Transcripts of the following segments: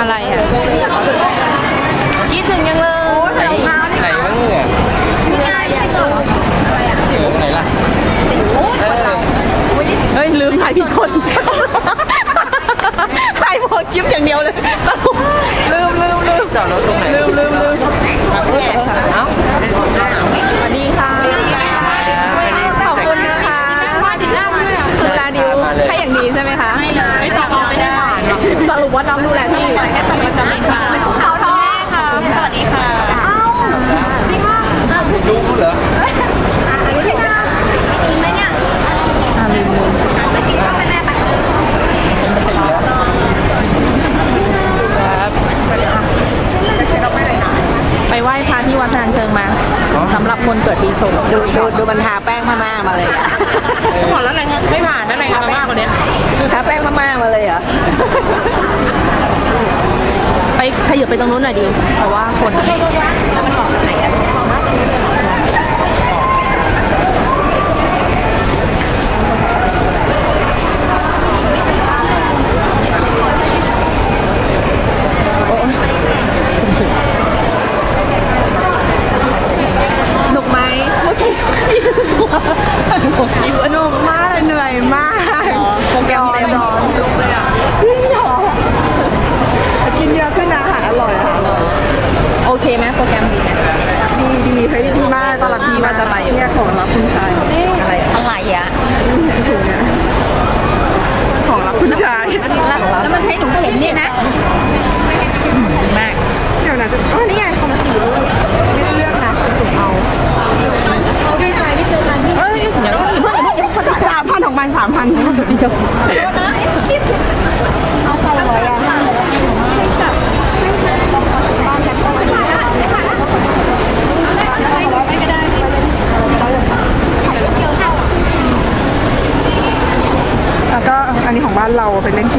อะไรอะคิดถึงยังเลยไหนไหนบ้างเนี่ยไหนล่ะเอ้ยลืมถ่ายผิดคนถ่ายหมดคลิปอย่างเดียวเลย คนเกิดปีชงดูดูดูมันทาแป้งมากมาเลยอะขอแล้วอะไรเงี้ยไม่ผ่านอะไรเงี้มากกว่านี้ทาแป้งมากมาเลยเหรอ ไปขยับไปตรงนู้นหน่อยดิเพราะว่าคน แล้วมันออกจางไหนอะามพันนะเดียวเอาไปร้อยอะแล้วก็อันนี้ของบ้านเราเป็นเล่นเก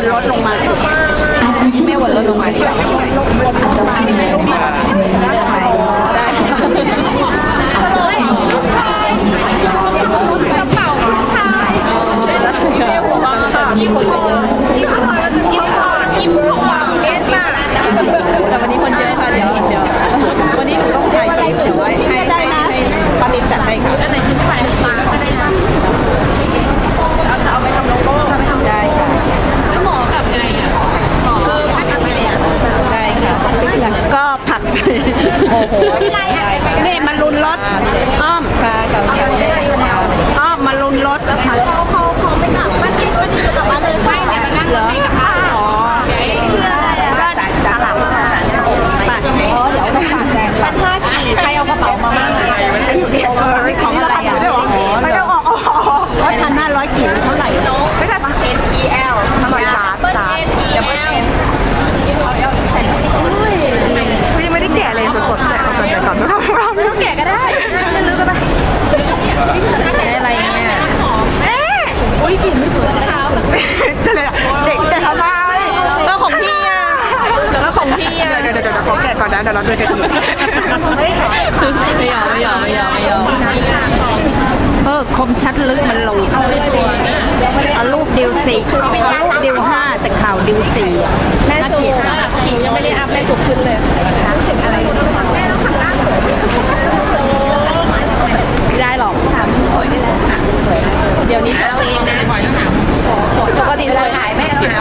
วนลดลงมาไม่หวนลดลงมาอาจจะไม่ได้ได้แต่วันนี้คนเยอะค่ะเดี๋ยวเดี๋ยววันนี้หนูต้องถ่ายคลิปเดี๋ยวไว้ให้ให้ให้ปานิดจัดให้ค่ะอันไหนที่ถ่ายมาก็ได้นะ ก็ผักใส่โอ้โหนี่มันลุนรถอ้อมอ้อมมันลุนรถเขาเขาเขาไม่กลับบ้านที่ก็จะกลับบ้านเลยไม่เนี่ยมันนั่งรถไม่กลับบ้านอ๋อเพื่ออะไรอะก็ตลับปัดอ๋อเดี๋ยวต้องปัดแดงปันห้าสี่ใครเอากระเป๋ามาบ้าง ดิวสี่รูปดิวห้าแต่ข่าวดิวสี่แม่จูขิงยังไม่ได้อัพแม่จูขึ้นเลยถึงอะไรแม่ต้องทำหน้าสวยไม่ได้หรอกสวยเดี๋ยวนี้เราเองนะปกติสวยหายแม่เราหา